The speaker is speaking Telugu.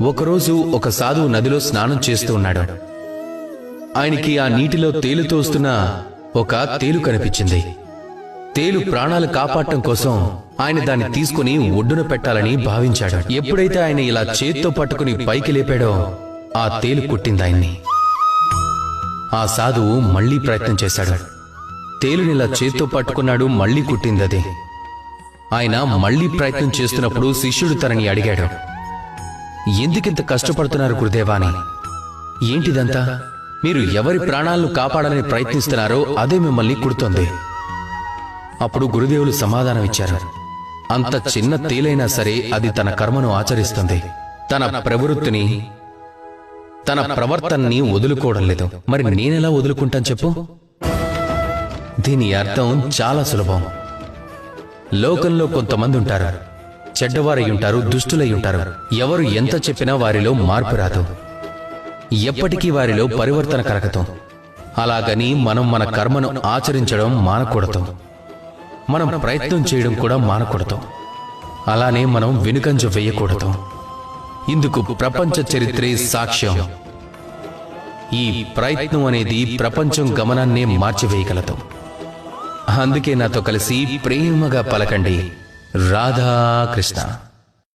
ఒకరోజు ఒక సాధువు నదిలో స్నానం చేస్తూ ఉన్నాడు. ఆయనకి ఆ నీటిలో తేలు వస్తున్న ఒక తేలు కనిపించింది. తేలు ప్రాణాలు కాపాడటం కోసం ఆయన దాన్ని తీసుకుని ఒడ్డున పెట్టాలని భావించాడు. ఎప్పుడైతే ఆయన ఇలా చేత్తో పట్టుకుని పైకి లేపాడో ఆ తేలు కుట్టింది ఆయన్ని. ఆ సాధువు మళ్ళీ ప్రయత్నం చేశాడు. తేలుని ఇలా చేత్తో పట్టుకున్నాడు మళ్ళీ కుట్టింది అది. ఆయన మళ్ళీ ప్రయత్నం చేస్తున్నప్పుడు శిష్యుడు తనని అడిగాడు. ఎందుకింత కష్టపడుతున్నారు గురుదేవాని? ఏంటిదంతా? మీరు ఎవరి ప్రాణాలను కాపాడాలని ప్రయత్నిస్తున్నారో అదే మిమ్మల్ని కుడుతోంది. అప్పుడు గురుదేవులు సమాధానం ఇచ్చారు. అంత చిన్న తేలైనా సరే అది తన కర్మను ఆచరిస్తుంది. తన ప్రవృత్తిని తన ప్రవర్తనని వదులుకోవడం లేదు. మరి నేనెలా వదులుకుంటాను చెప్పు? దీని అర్థం చాలా సులభం. లోకంలో కొంతమంది ఉంటారు. చెడ్డవారై ఉంటారు దుష్టులై ఉంటారు. ఎవరు ఎంత చెప్పినా వారిలో మార్పు రాదు. ఎప్పటికీ వారిలో పరివర్తన కలగదు. అలాగని మనం మన కర్మను ఆచరించడం మానకూడదు. మనం ప్రయత్నం చేయడం కూడా మానకూడదు. అలానే మనం వెనుకంజ వేయకూడదు. ఇందుకు ప్రపంచ చరిత్రే సాక్ష్యం. ఈ ప్రయత్నం అనేది ప్రపంచం గమనాన్నే మార్చివేయగలదు. అందుకే నాతో కలిసి ప్రేమగా పలకండి. राधा कृष्णा।